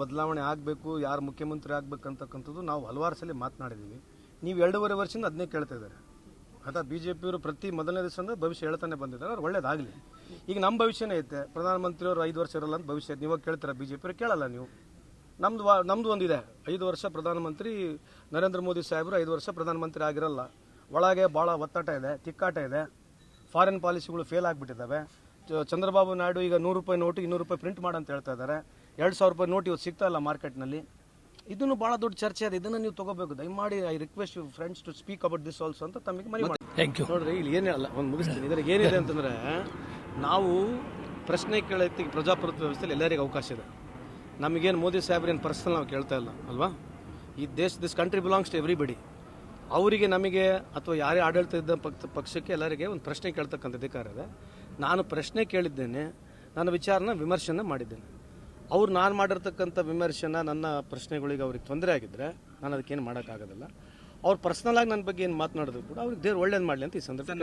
ಬದಲಾವಣೆ ಆಗಬೇಕು, ಯಾರು ಮುಖ್ಯಮಂತ್ರಿ ಆಗ್ಬೇಕಂತಕ್ಕಂಥದ್ದು ನಾವು ಹಲವಾರು ಸಲ ಮಾತನಾಡಿದ್ದೀವಿ ನೀವು ಎರಡೂವರೆ ವರ್ಷದಿಂದ ಅದನ್ನೇ ಕೇಳ್ತಾ ಇದ್ದಾರೆ. ಅಥವಾ ಬಿ ಜೆ ಪಿಯವರು ಪ್ರತಿ ಮೊದಲನೇ ದಿವಸದಿಂದ ಭವಿಷ್ಯ ಹೇಳ್ತಾನೆ ಬಂದಿದ್ದಾರೆ. ಅವ್ರು ಒಳ್ಳೇದಾಗಲಿ. ಈಗ ನಮ್ಮ ಭವಿಷ್ಯನೇ ಐತೆ. ಪ್ರಧಾನಮಂತ್ರಿಯವರು ಐದು ವರ್ಷ ಇರಲ್ಲ ಅಂತ ಭವಿಷ್ಯ. ನೀವು ಕೇಳ್ತಾರೆ? ಬಿ ಜೆ ಪಿಯವರು ಕೇಳಲ್ಲ ನೀವು. ನಮ್ದು ನಮ್ಮದು ಒಂದಿದೆ. ಐದು ವರ್ಷ ಪ್ರಧಾನಮಂತ್ರಿ, ನರೇಂದ್ರ ಮೋದಿ ಸಾಹೇಬರು ಐದು ವರ್ಷ ಪ್ರಧಾನಮಂತ್ರಿ ಆಗಿರಲ್ಲ. ಒಳಗೆ ಭಾಳ ಒತ್ತಾಟ ಇದೆ, ತಿಕ್ಕಾಟ ಇದೆ. ಫಾರಿನ್ ಪಾಲಿಸಿಗಳು ಫೇಲ್ ಆಗಿಬಿಟ್ಟಿದ್ದಾವೆ. ಚಂದ್ರಬಾಬು ನಾಯ್ಡು ಈಗ ನೂರು ರೂಪಾಯಿ ನೋಟು ಇನ್ನೂರು ರೂಪಾಯಿ ಪ್ರಿಂಟ್ ಮಾಡಂತ ಹೇಳ್ತಾ ಇದ್ದಾರೆ. ಎರಡು ಸಾವಿರ ರೂಪಾಯಿ ನೋಟ್ ಇವತ್ತು ಸಿಗ್ತಾ ಇಲ್ಲ ಮಾರ್ಕೆಟ್ನಲ್ಲಿ. ಇದನ್ನು ಭಾಳ ದೊಡ್ಡ ಚರ್ಚೆ ಇದೆ ಇದನ್ನು ನೀವು ತಗೋಬೇಕು. ದಯಮಾಡಿ I request you friends to speak about this also ಅಂತ ತಮಗೆ ಮನೆ ಮಾಡಿ ಥ್ಯಾಂಕ್ ಯು ನೋಡ್ರಿ ಇಲ್ಲಿ ಏನೇ ಅಲ್ಲ ಒಂದು ಮುಗಿಸ್ತೀನಿ. ಇದ್ರಾಗ ಏನಿದೆ ಅಂತಂದ್ರೆ ನಾವು ಪ್ರಶ್ನೆ ಕೇಳೋದಕ್ಕೆ ಪ್ರಜಾಪ್ರಭುತ್ವ ವ್ಯವಸ್ಥೆಯಲ್ಲಿ ಎಲ್ಲರಿಗೂ ಅವಕಾಶ ಇದೆ. ನಮಗೇನು ಮೋದಿ ಸಾಹೇಬ್ರೇನು ಪರ್ಸನಲ್ ನಾವು ಕೇಳ್ತಾ ಇಲ್ಲ ಅಲ್ವಾ? ಈ ದೇಶ this country belongs to everybody ಅವರಿಗೆ ನಮಗೆ ಅಥವಾ ಯಾರೇ ಆಡಳಿತ ಇದ್ದ ಪಕ್ಷ ಪಕ್ಷಕ್ಕೆ ಎಲ್ಲರಿಗೆ ಒಂದು ಪ್ರಶ್ನೆ ಕೇಳ್ತಕ್ಕಂಥ ಅಧಿಕಾರ ಇದೆ. ನಾನು ಪ್ರಶ್ನೆ ಕೇಳಿದ್ದೇನೆ, ನನ್ನ ವಿಚಾರನ ವಿಮರ್ಶನ ಮಾಡಿದ್ದೇನೆ. ಅವ್ರು ನಾನು ಮಾಡಿರ್ತಕ್ಕಂಥ ವಿಮರ್ಶನ ನನ್ನ ಪ್ರಶ್ನೆಗಳಿಗೆ ಅವ್ರಿಗೆ ತೊಂದರೆ ಆಗಿದ್ರೆ ನಾನು ಅದಕ್ಕೇನು ಮಾಡೋಕ್ಕಾಗೋದಿಲ್ಲ. ಅವ್ರು ಪರ್ಸ್ನಲ್ ಆಗಿ ನನ್ನ ಬಗ್ಗೆ ಏನು ಮಾತನಾಡಿದ್ರು ಕೂಡ ಅವ್ರಿಗೆ ದೇವ್ರು ಒಳ್ಳೇದು ಮಾಡಲಿ ಅಂತ ಈ ಸಂದರ್ಭ